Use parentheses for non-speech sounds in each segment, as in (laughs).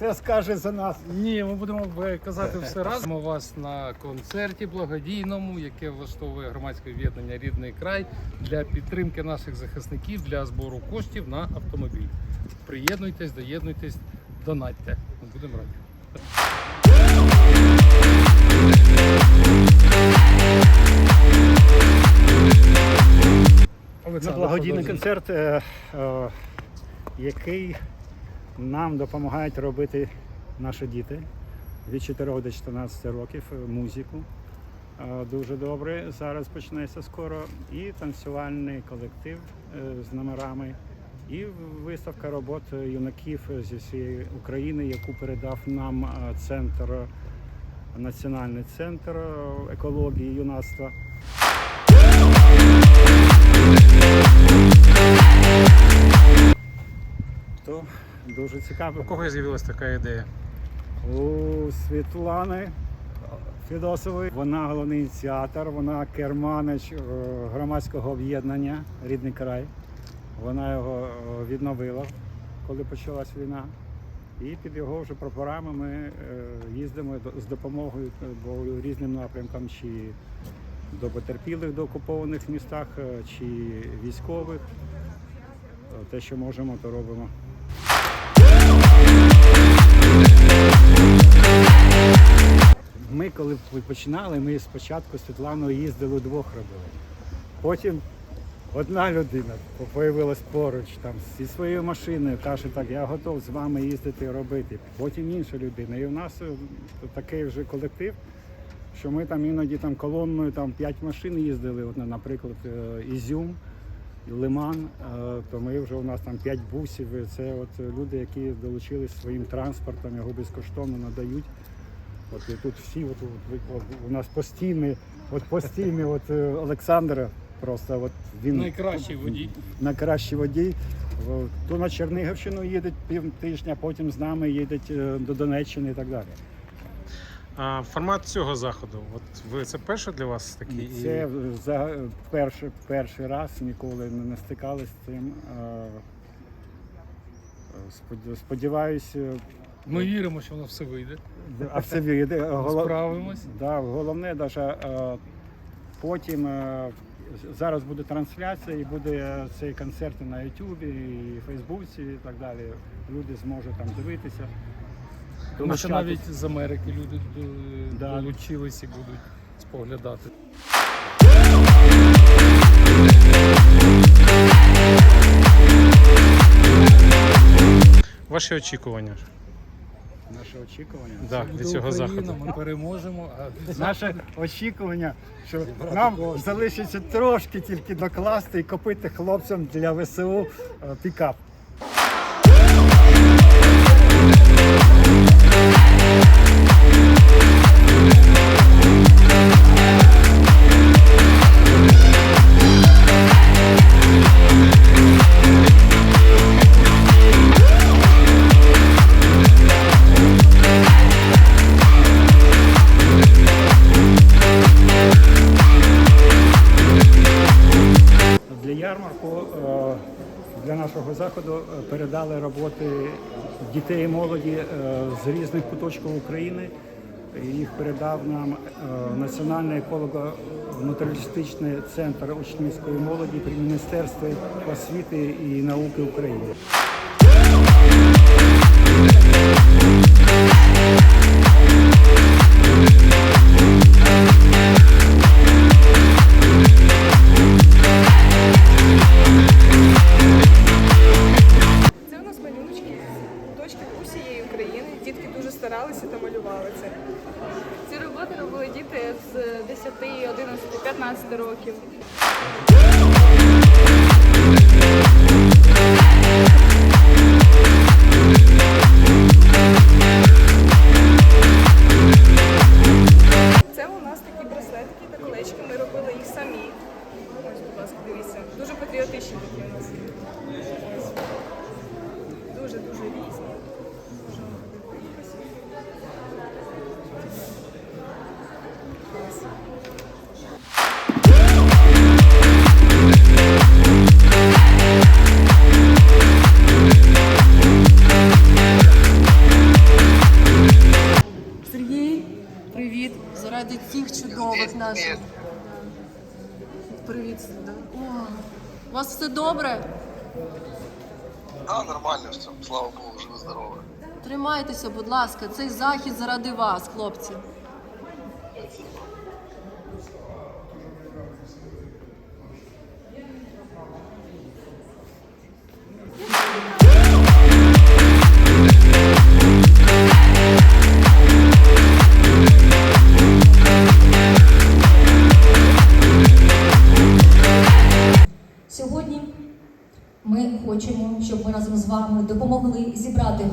розкаже за нас. Ні, ми будемо казати все разом. У вас на концерті благодійному, яке влаштовує громадське об'єднання Рідний край для підтримки наших захисників для збору коштів на автомобіль. Приєднуйтесь, доєднуйтесь, донатьте. Ми будемо раді. Олександр, благодійний концерт, е, е, який нам допомагають робити наші діти від 4 до 14 років е, музику. Е, Дуже добре. Зараз почнеться скоро. І танцювальний колектив е, з номерами, і виставка робот юнаків зі всієї України, яку передав нам центр, національний центр екології юнацтва. То дуже цікаво. У кого з'явилася така ідея? У Світлани Фідосової. Вона головний ініціатор, вона керманич е, громадського об'єднання Рідний край. Вона його е, відновила, коли почалась війна. І під його вже прапорами ми е, їздимо з допомогою бо різним напрямкам, чи до потерпілих до окупованих містах, чи військових. Те, що можемо, то робимо. Ми коли починали, ми спочатку з Світланою їздили двох робили. Потім одна людина появилась поруч там зі своєю машиною, каже, так, я готов з вами їздити і робити. Потім інша людина. І в нас е, такий вже колектив, що ми там іноді там колонною там п'ять машин їздили, от, наприклад, е, Ізюм. Лиман, е, то ми вже у нас там 5 бусів. Це от люди, які долучились своїм транспортом, його безкоштовно надають. От і тут всі, от, от, от, у нас постійний, от постійний от е, Олександр, просто от він Найкращий водій. найкращий водій. О, То на Чернігівщину їдуть пів тижня, потім з нами їдуть е, до Донеччини і так далі. А, формат цього заходу. От ви це перше для вас такий? І це за перший, перший раз ніколи не, не стикалися з цим. Е, спод- Сподіваюся, Ми віримо, що воно все вийде. а все вийде. Голов- Справимось. Да, головне, даже, е, потім е, зараз буде трансляція і буде цей концерт на Ютубі, і Фейсбуці, і так далі. Люди зможуть там дивитися. Тому що навіть з Америки люди до- Да. долучились і будуть споглядати. Ваші очікування. Наше очікування. Да, від цього Україна, заходу. Ми переможемо. А (laughs) Наше очікування, що нам залишиться трошки тільки докласти і купити хлопцям для ВСУ е, пікап. Для нашого заходу е, передали роботи дітей і молоді е, з різних куточків України. Їх передав нам е, Національний еколого-натуралістичний центр учнівської молоді при Міністерстві освіти і науки України. У вас все добре? Да, нормально все, слава Богу, живе здорове. Тримайтеся, будь ласка, цей захід заради вас, хлопці.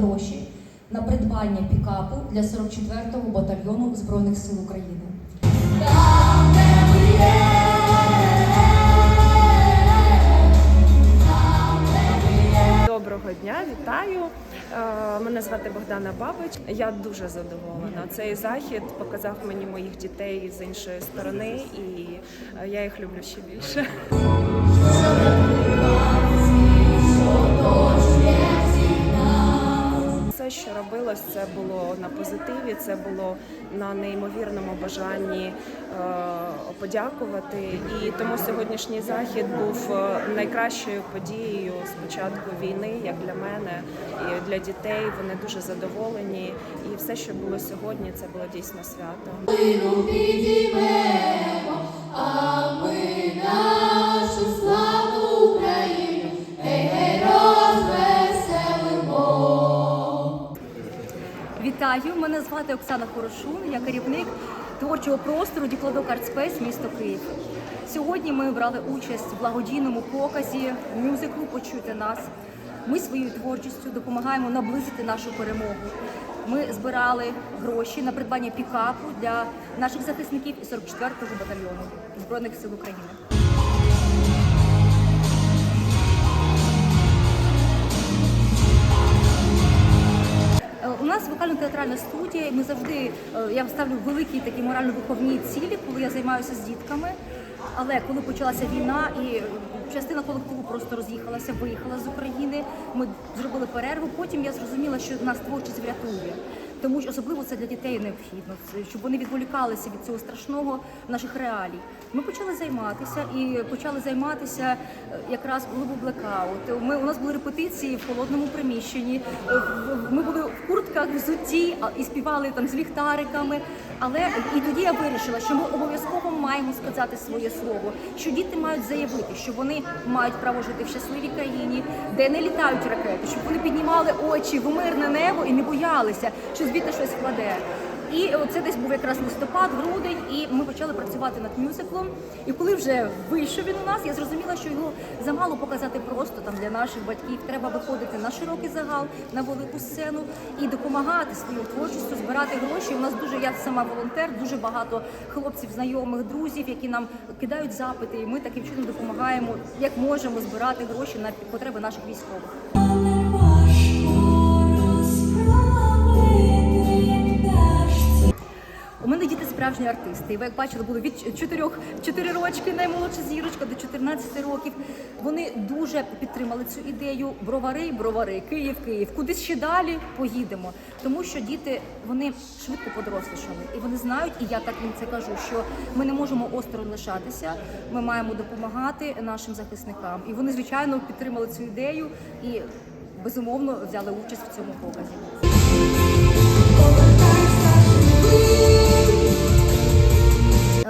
Гроші на придбання пікапу для 44-го батальйону Збройних сил України. Доброго дня, вітаю. Е, Мене звати Богдана Бабич. Я дуже задоволена. Цей захід показав мені моїх дітей з іншої сторони, і е, я їх люблю ще більше. Що робилось, це було на позитиві, це було на неймовірному бажанні е, подякувати. І тому сьогоднішній захід був е, найкращою подією з початку війни, як для мене і для дітей. Вони дуже задоволені. І все, що було сьогодні, це було дійсно свято. Вітаю! Мене звати Оксана Хорошун, я керівник творчого простору Діплодок Артспейс, місто Київ. Сьогодні ми брали участь в благодійному показі мюзиклу Почуйте нас. Ми своєю творчістю допомагаємо наблизити нашу перемогу. Ми збирали гроші на придбання пікапу для наших захисників із 44-го батальйону Збройних сил України. Нас вокально-театральна студія. і Ми завжди е, я ставлю великі такі морально-виховні цілі, коли я займаюся з дітками. Але коли почалася війна і е, частина колективу просто роз'їхалася, виїхала з України. Ми зробили перерву. Потім я зрозуміла, що нас творчість врятує. Тому що особливо це для дітей необхідно, щоб вони відволікалися від цього страшного наших реалій. Ми почали займатися і почали займатися е, якраз коли був блекаут. Ми у нас були репетиції в холодному приміщенні. Ми були куртках, взутті і співали там з ліхтариками. Але і тоді я вирішила, що ми обов'язково маємо сказати своє слово, що діти мають заявити, що вони мають право жити в щасливій країні, де не літають ракети, щоб вони піднімали очі в мирне небо і не боялися, що звідти щось впаде. І це десь був якраз листопад, грудень, і ми почали працювати над мюзиклом. І коли вже вийшов він у нас, я зрозуміла, що його замало показати просто там для наших батьків. Треба виходити на широкий загал, на велику сцену і допомагати своєю творчістю, збирати гроші. У нас дуже я сама волонтер, дуже багато хлопців, знайомих, друзів, які нам кидають запити. І ми таким чином допомагаємо, як можемо збирати гроші на потреби наших військових. Справжні артисти. І ви як бачили, були від 4, 4 рочки, наймолодша зірочка до 14 років. Вони дуже підтримали цю ідею. Бровари, бровари, Київ, Київ. Кудись ще далі поїдемо. Тому що діти вони швидко подорослішали, і вони знають, і я так їм це кажу, що ми не можемо осторонь лишатися. Ми маємо допомагати нашим захисникам. І вони, звичайно, підтримали цю ідею і безумовно взяли участь в цьому показі. Е,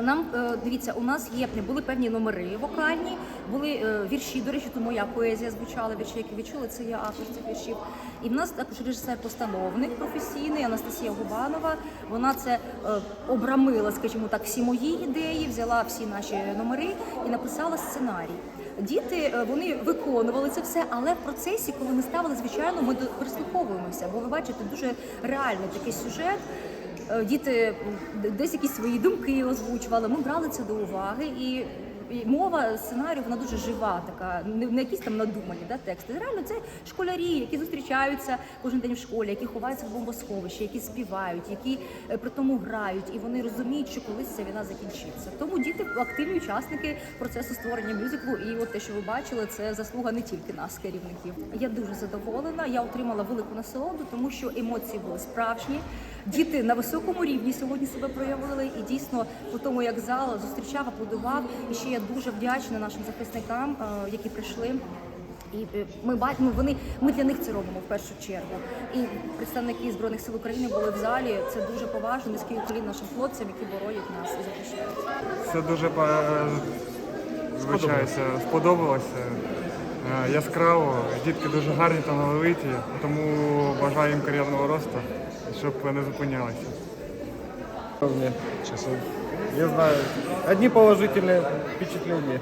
Нам е, дивіться, у нас є були певні номери вокальні, були е, вірші. До речі, то моя поезія звучала, вірші, які ви чули, це я автор цих віршів. І в нас також режисер-постановник професійний Анастасія Губанова. Вона це е, обрамила, скажімо так, всі мої ідеї, взяла всі наші номери і написала сценарій. Діти е, вони виконували це все, але в процесі, коли ми ставили, звичайно, ми прислуховуємося, бо ви бачите дуже реальний такий сюжет. Е, Діти десь якісь свої думки озвучували. Ми брали це до уваги і. І мова сценарію вона дуже жива, така не, не якісь там надумані да, тексти. Реально це школярі, які зустрічаються кожен день в школі, які ховаються в бомбосховищі, які співають, які е, при тому грають, і вони розуміють, що колись ця війна закінчиться. Тому діти активні учасники процесу створення мюзиклу. І от те, що ви бачили, це заслуга не тільки нас, керівників. Я дуже задоволена. Я отримала велику насолоду, тому що емоції були справжні. Діти на високому рівні сьогодні себе проявили і дійсно по тому, як зал зустрічав, аплодував. І ще я дуже вдячна нашим захисникам, е, які прийшли. І е, ми бачимо, вони ми для них це робимо в першу чергу. І представники збройних сил України були в залі. Це дуже поважно. Низький уклін нашим хлопцям, які боронять нас і захищають. Це дуже е, звичайся, сподобалося. Яскраво, дітки дуже гарні та талановиті, тому бажаю їм кар'єрного росту, щоб не зупинялися. Часу. Не знаю, одні положительні впечатлення.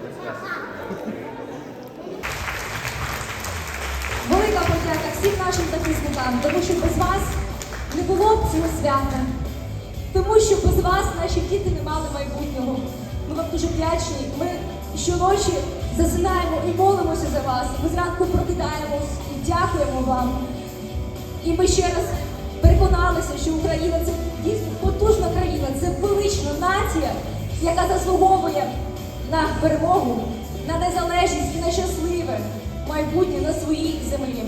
Велика подяка всім нашим захисникам, тому що без вас не було б цього свята. Тому що без вас наші діти не мали майбутнього. Ми вам дуже вдячні. Ми щоночі засинаємо і молимося за вас. Ми зранку прокидаємось і дякуємо вам. І ми ще раз переконалися, що Україна це дійсно потужна країна, це велична нація, яка заслуговує на перемогу, на незалежність і на щасливе майбутнє на своїй землі.